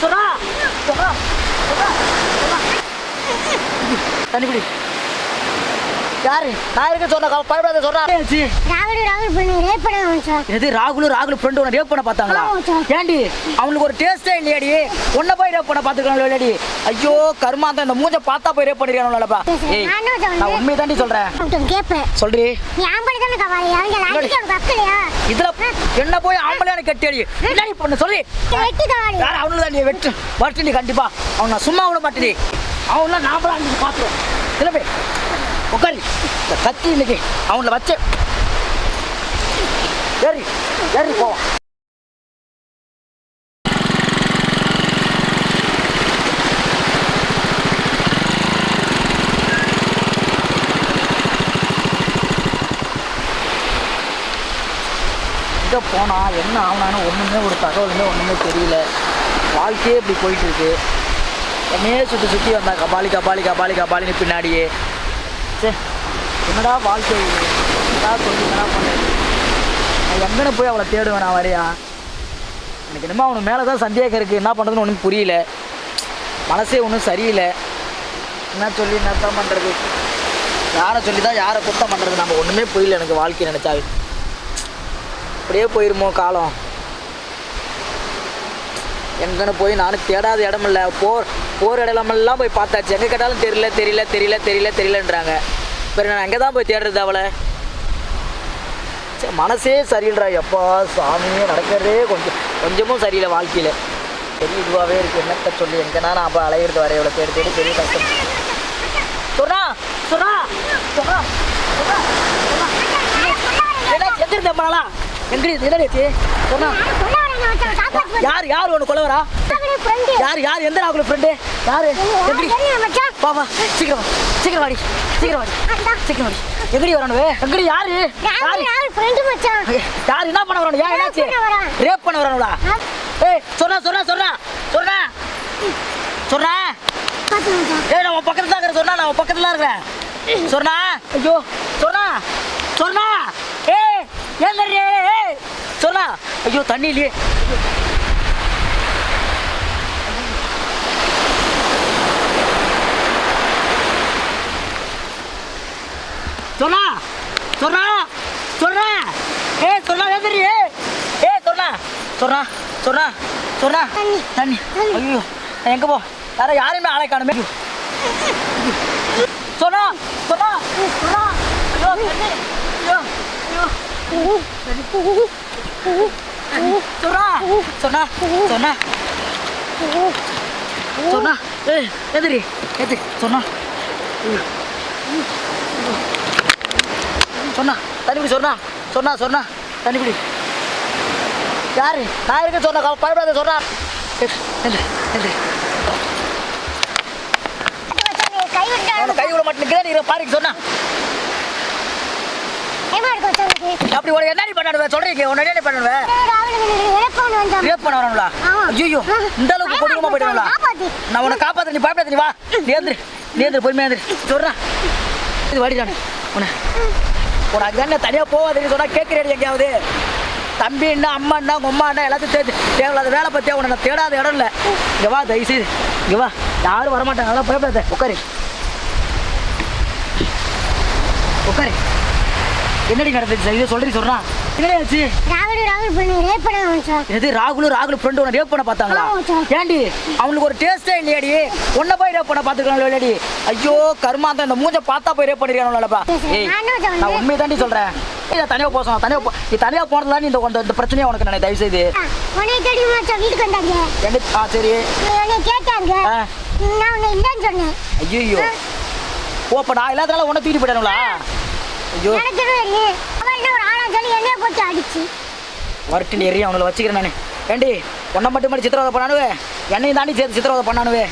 சொன்னா சொன்னா சொன்னா சொன்னா. தண்ணி குடி யாரு? நான் இருக்க சொன்ன. பயப்படாத ராகுல் ராகுல் பண்ணி ரேப் பண்ண எது ராகுலும் ராகுல் ஃப்ரெண்டு உன்னை ரேப் பண்ண பார்த்தாங்களா. ஏண்டி? அவங்களுக்கு ஒரு டேஸ்டே இல்லையாடி? உன்னை போய் ரேப் பண்ண பார்த்துக்கலாம் ஐயோ கருமாந்தம் இந்த மூஞ்ச பார்த்தா போய் ரேப் பண்ணிருக்கானுலப்பா. ஏய் நான் உண்மையை தாண்டி சொல்றேன். சொல்றி. நீ ஆம்பளை தானே அவங்க லாட்டிக்கு இதுல என்ன போய் ஆம்பளையான கட்டியடி? என்னடி பொண்ணு சொல்லி. வெட்டி யார் அவனு தான் நீ? வெட்டு. வரட்டு நீ கண்டிப்பா. அவன் சும்மா விட மாட்டேடி அவன்லாம் நாமளா திரும்பி உட்காரி இந்த கத்தி இன்னைக்கு அவங்கள வச்சு. ஏறி ஏறி போவான் எங்கே போனா என்ன ஆகுனான்னு ஒன்றுமே ஒரு தகவலுமே ஒன்றுமே தெரியல. வாழ்க்கையே இப்படி போயிட்டு இருக்கு. என்னையே சுற்றி சுற்றி வந்தா கபாலி கபாலி கபாலி கபாலின்னு பின்னாடியே. சே என்னடா வாழ்க்கை என்னடா சொல்லி என்ன பண்ணுறது நான் எங்கன்னு போய் அவளை தேடுவேன் நான் வரையா? எனக்கு என்னமோ அவனுக்கு மேலே தான் சந்தேகம் இருக்குது என்ன பண்ணுறதுன்னு ஒன்றும் புரியல. மனசே ஒன்றும் சரியில்லை. என்ன சொல்லி என்ன தான் பண்ணுறது யாரை சொல்லி தான் யாரை குத்தம் பண்ணுறது நம்ம ஒன்றுமே புரியல எனக்கு வாழ்க்கை நினச்சாவே. அப்படியே போயிருமோ காலம்? எங்கன்னு போய் நானும் தேடாத இடமில்ல. போ. போர் இடமெல்லாம் போய் பார்த்தாச்சு எங்கே கேட்டாலும் தெரியல தெரியல தெரியல தெரியல தெரியலன்றாங்க பிறகு நான் அங்கே தான் போய் தேடுறது அவளை சரி மனசே சரியில்லைடா எப்பா சாமியே நடக்கிறதே கொஞ்சம் கொஞ்சமும் சரியில்லை வாழ்க்கையில் பெரிய இதுவாகவே இருக்குது என்னத்த சொல்லி எங்கன்னா நான் அப்போ அலையிறது வரைய இவ்வளோ தேடி தேடி பெரிய கஷ்டம் சொன்னா சொன்னா சொன்னா சொன்னா சொன்னா என்ன எங்கடி என்னடி சொன்னா. யார் யார் ஒன்று கொலை வரா? அவனுக்கு friend. யார் யார்? எந்த ராகுல ஃப்ரெண்டு யாரு? எப்படி. வா வா. சீக்கிரம் சீக்கிரம் வாடி. சீக்கிரம் வாடி. சீக்கிரம் வாடி. எங்கடி வரணும் எங்கடி யாரு? யாரு. யார்? என்ன பண்ண வரணும் ஏன் என்னாச்சு. ரேப் பண்ண வரணும்டா ஏய் சொன்னா சொன்னா சொன்னா. சொன்னா. சொன்னா. பாத்து மச்சான். ஏய் நான் உன் பக்கத்துல தான் இருக்கிறேன். சொன்னா நான் உன் பக்கத்துல தான் இருக்கிறேன். சொன்னா. ஐயோ. சொன்னா. சொன்னா. ஏய். ஐயோ தண்ணி இல்லையே சொன்னா சொன்னா சொன்னா. ஏய் சொன்னா எதிரி ஏய் ஏய் சொன்னா சொன்னா சொன்னா சொன்னா. தண்ணி. ஐயோ எங்க போ? யார யாரையுமே ஆளை காணுமே. சொன்னா சொன்னா சொன்னா. ஐயோ தண்ணி. ஐயோ ஐயோ. சொன்னா சொன்னா சொன்னா சொன்னா ஏய் எதிரி எதிரி சொன்னா சொன்னா தண்ணி குடி சொன்னா சொன்னா சொன்னா தண்ணி குடி. யாரு? நான் இருக்க சொன்ன பயப்படாத சொன்னா கை விட மாட்டேங்கிறேன் நீ பாருங்க சொன்னா அப்படி உனக்கு என்னடி பண்ணாடுவேன் சொல்றீங்க உன்னை என்ன பண்ணுவேன் ரேப் பண்ண வரணும்ல. ஐயோ இந்த அளவுக்கு கொடுக்கமா காப்பாத்து. நான் உன்னை காப்பாத்த நீ பயப்படாத நீ வா. நீ எந்திரி நீ எந்திரி பொறுமையா எந்திரி. சொல்றேன் இது வாடிடான் உன்னை. உனக்கு என்ன தனியாக போகாதுன்னு சொன்னா கேட்குறேன் எங்கேயாவது. தம்பி என்ன அம்மா என்ன உங்க அம்மா என்ன எல்லாத்தையும் தேடி தேவையில்லாத வேலை பற்றியா உன்னை நான் தேடாத இடம் இல்லை இங்கே வா தயவு செய்து. இங்கே வா. யாரும் வரமாட்டாங்க அதெல்லாம் பயப்படாத. உட்காரு. உட்காரு. என்னடி நடந்துச்சு? இதை சொல்றீ சொல்றான். என்னடி ஆச்சு? ராகுல் ராகுல் பண்ணி ரேப் பண்ண மச்சான். எது ராகுலும் ராகுல் ஃப்ரெண்டு உன்னை ரேப் பண்ண பார்த்தாங்களா. ஏண்டி அவங்களுக்கு ஒரு டேஸ்டே இல்லையாடி? உன்னை போய் ரேப் பண்ண பார்த்துக்கலாம் இல்லையாடி? ஐயோ கருமாந்தம் இந்த மூஞ்ச பார்த்தா போய் ரேப் பண்ணிருக்கானுலப்பா. ஏய் நான் என்ன உண்மையை தாண்டி சொல்றேன். இதை தனியாக போக சொன்னா தனியாக நீ தனியாக போனதுலாம் நீ இந்த இந்த- பிரச்சனையை உனக்கு நான் தயவு செய்து ஆ, வீட்டுக்கு வந்தாங்க. சரி. கேட்டாங்க. நான் உன்னை இல்லைன்னு சொன்னேன். ஐயோ ஓ அப்போ நான் இல்லாதனால உன்னை தூக்கிட்டு போயிட்டானுங்களா? ஐயோ. அவன். வரட்டு எறி அவங்கள வச்சுக்கிறேன் நான். ஏண்டி உன்னை மட்டும் மட்டும் சித்திரவதை பண்ணானுவே? என்னையும் தாண்டி சேர்த்து சித்திரவதை பண்ணானுவே?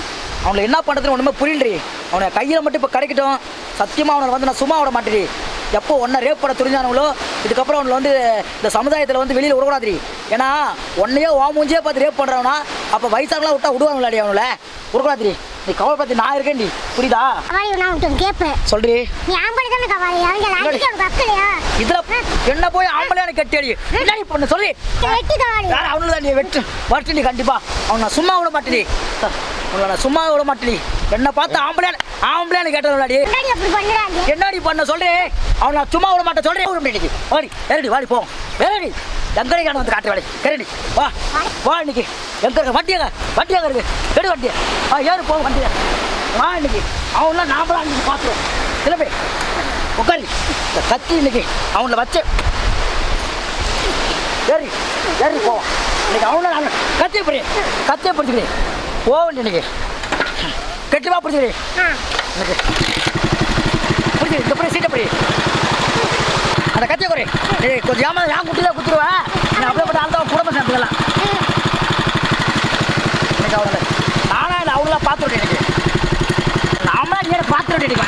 அவங்கள என்ன பண்ணுறதுன்னு ஒன்றுமே புரியலடி. அவனை கையில் மட்டும் இப்போ கிடைக்கட்டும் சத்தியமாக அவனை வந்து நான் சும்மா விட மாட்டேடி எப்போ ஒன்றை ரேப் பண்ண துணிஞ்சானுங்களோ இதுக்கப்புறம் அவனை வந்து இந்த சமுதாயத்தில் வந்து வெளியில் விடக்கூடாதுடி. ஏன்னா உன்னையே ஓ மூஞ்சியே பார்த்து ரேப் பண்ணுறவனா அப்போ வயசாகலாம் விட்டா விடுவாங்களாடி அவங்கள விடக்கூடாதுடி. நீ கவலைப்பத்தி நான் இருக்கேன்டி புரியுதா? கபாலி நான் உன்கிட்ட கேட்பேன் சொல்றி. நீ ஆம்பளை தானே கபாலி அவங்க இதுல என்ன போய் ஆம்பளையான கட்டி அடி என்னடி பொண்ணு சொல்லி. வெட்டி கபாலி யார் அவனு தான் நீ வெட்டு. வரட்டு நீ கண்டிப்பா. அவனை நான் சும்மா விட மாட்டேடி உங்களை நான் சும்மா விட மாட்டேடி என்ன பார்த்து ஆம்பளையான ஆம்பளையான கேட்டதாடி முன்னாடி அப்படி பண்ணுறாங்க? என்னடி பண்ண சொல்றே அவனை நான் சும்மா விட மாட்டேன் சொல்றேன் ஒரு இன்னைக்கு வாடி ஏறடி வாடி போ. ஏறடி. எங்கடி வந்து காட்டு வாடி ஏறடி வா வா இன்னைக்கு. எங்க இருக்க? வண்டியங்க வண்டியங்க இருக்கு? எடு வண்டிய. ஆ ஏறு போ வண்டிய வா இன்னைக்கு. அவன்லாம் நாமளாம் அன்னைக்கு பார்த்துருவோம். சிலப்பே உட்காரி இந்த கத்தி இன்னைக்கு அவனை வச்சு. ஏறி ஏறி போ. இன்னைக்கு அவனை நான் கத்தியை பிடி கத்தியை பிடிச்சிக்கிறேன் வேண்டிய இன்னைக்கு. கெட்டுவா பிடிச்சிக்கிறேன் எனக்கு புரியுது இந்த புரிய சீட்டை புரி அந்த கத்திய குறை. கொஞ்சம் ஏமா நான் குட்டி குத்துருவேன் நான் அப்படியே போட்டு அந்த குடும்ப சேர்த்துக்கலாம். எனக்கு அவ்வளோ நானா இல்லை அவங்களாம் பார்த்துருக்கேன் எனக்கு நாமளாம் இங்கே பார்த்துருக்கேன்